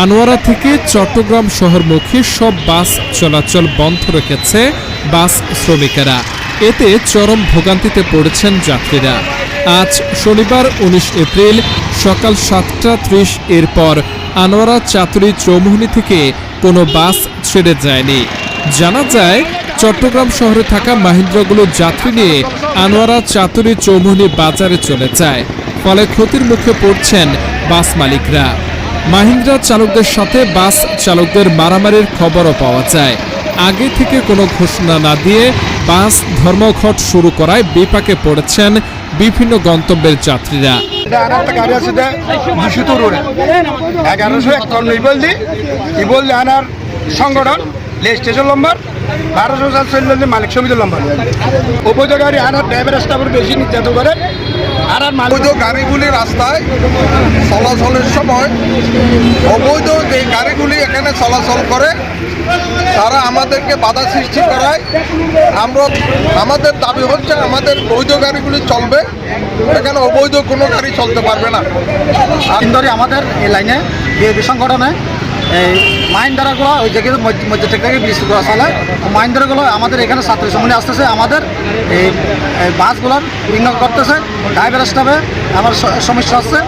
আনোয়ারা থেকে চট্টগ্রাম শহরমুখী সব বাস চলাচল বন্ধ রেখেছে বাস শ্রমিকেরা। এতে চরম ভোগান্তিতে পড়েছেন যাত্রীরা। আজ শনিবার উনিশ এপ্রিল সকাল সাতটা ত্রিশ এরপর আনোয়ারা চাতুরি চৌমুহনী থেকে কোনো বাস ছেড়ে যায়নি। জানা যায়, চট্টগ্রাম শহরে থাকা মাহিন্দ্রাগুলো যাত্রী নিয়ে আনোয়ারা চাতুরি চৌমুহনী বাজারে চলে যায়। ফলে ক্ষতির মুখে পড়ছেন বাস মালিকরা। মাহিন্দ্রা চালকদের সাথে বাস চালকদের মারামারির খবরও পাওয়া যায়। আগে থেকে কোনো ঘোষণা না দিয়ে বাস ধর্মঘট শুরু করায় বিপাকে পড়েছেন বিভিন্ন গন্তব্যের যাত্রীরা। এগারোশো এক কর্ণ ইবল দি ইবল দি আনার সংগঠন স্টেশন নম্বর বারোশো সাত চল্লিশ মালিক সমিতির নম্বর উপযোগ আনার ড্রাইভার স্টাফের বেশি নির্যাতন করে। অবৈধ গাড়িগুলি রাস্তায় চলাচলের সময় অবৈধ যে গাড়িগুলি এখানে চলাচল করে তারা আমাদেরকে বাধা সৃষ্টি করায়। আমরা আমাদের দাবি হচ্ছে আমাদের বৈধ গাড়িগুলি চলবে। এখানে অবৈধ কোনো গাড়ি চলতে পারবে না। আমাদের এই লাইনে সংগঠনে এই মাইন্দারাগুলো, ওই জায়গায় মধ্যে থেকে বিস্তৃত করা চলে মাইন্দারাগুলো আমাদের এখানে ছাত্র সম্মানে আসতেছে, আমাদের এই বাসগুলোর বিঘ্ন করতেছে ড্রাইভার স্টাফে আমার সমস্যা হচ্ছে।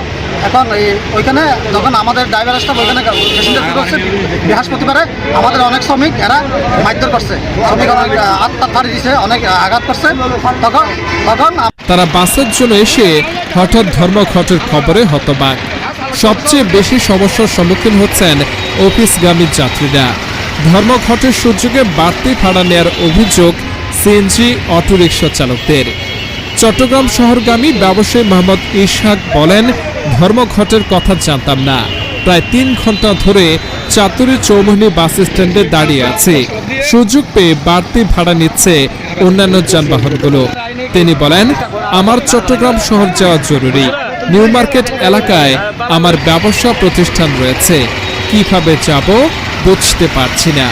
এখন এই, ওইখানে যখন আমাদের ড্রাইভার স্টাফ ওইখানে প্যাসেঞ্জার করছে? বৃহস্পতিবারে আমাদের অনেক শ্রমিক এরা মারধর করছে। শ্রমিক অনেক আত্মা ফাড়ি দিছে, অনেক আঘাত করছে। তখন তখন তারা বাসের জন্য এসে হঠাৎ ধর্মঘটের খবরে হতবাক। সবচেয়ে বেশি সমস্যার সম্মুখীন হচ্ছেন অফিসগামী যাত্রীরা। ধর্মঘটের সুযোগে বাড়তি ভাড়া নেয়ার অভিযোগ সিএনজি অটোরিকশা চালকদের। চট্টগ্রাম শহরগামী ব্যবসায়ী মোহাম্মদ ইশাক বলেন, ধর্মঘটের কথা জানতাম না। প্রায় তিন ঘণ্টা ধরে চাতুরি চৌমুহনী বাস স্ট্যান্ডে দাঁড়িয়ে আছে। সুযোগ পেয়ে বাড়তি ভাড়া নিচ্ছে অন্যান্য যানবাহনগুলো। তিনি বলেন, আমার চট্টগ্রাম শহর যাওয়া জরুরি। নিউ মার্কেট এলাকায় আমার ব্যবসা প্রতিষ্ঠান রয়েছে। কীভাবে যাব বুঝতে পারছি না।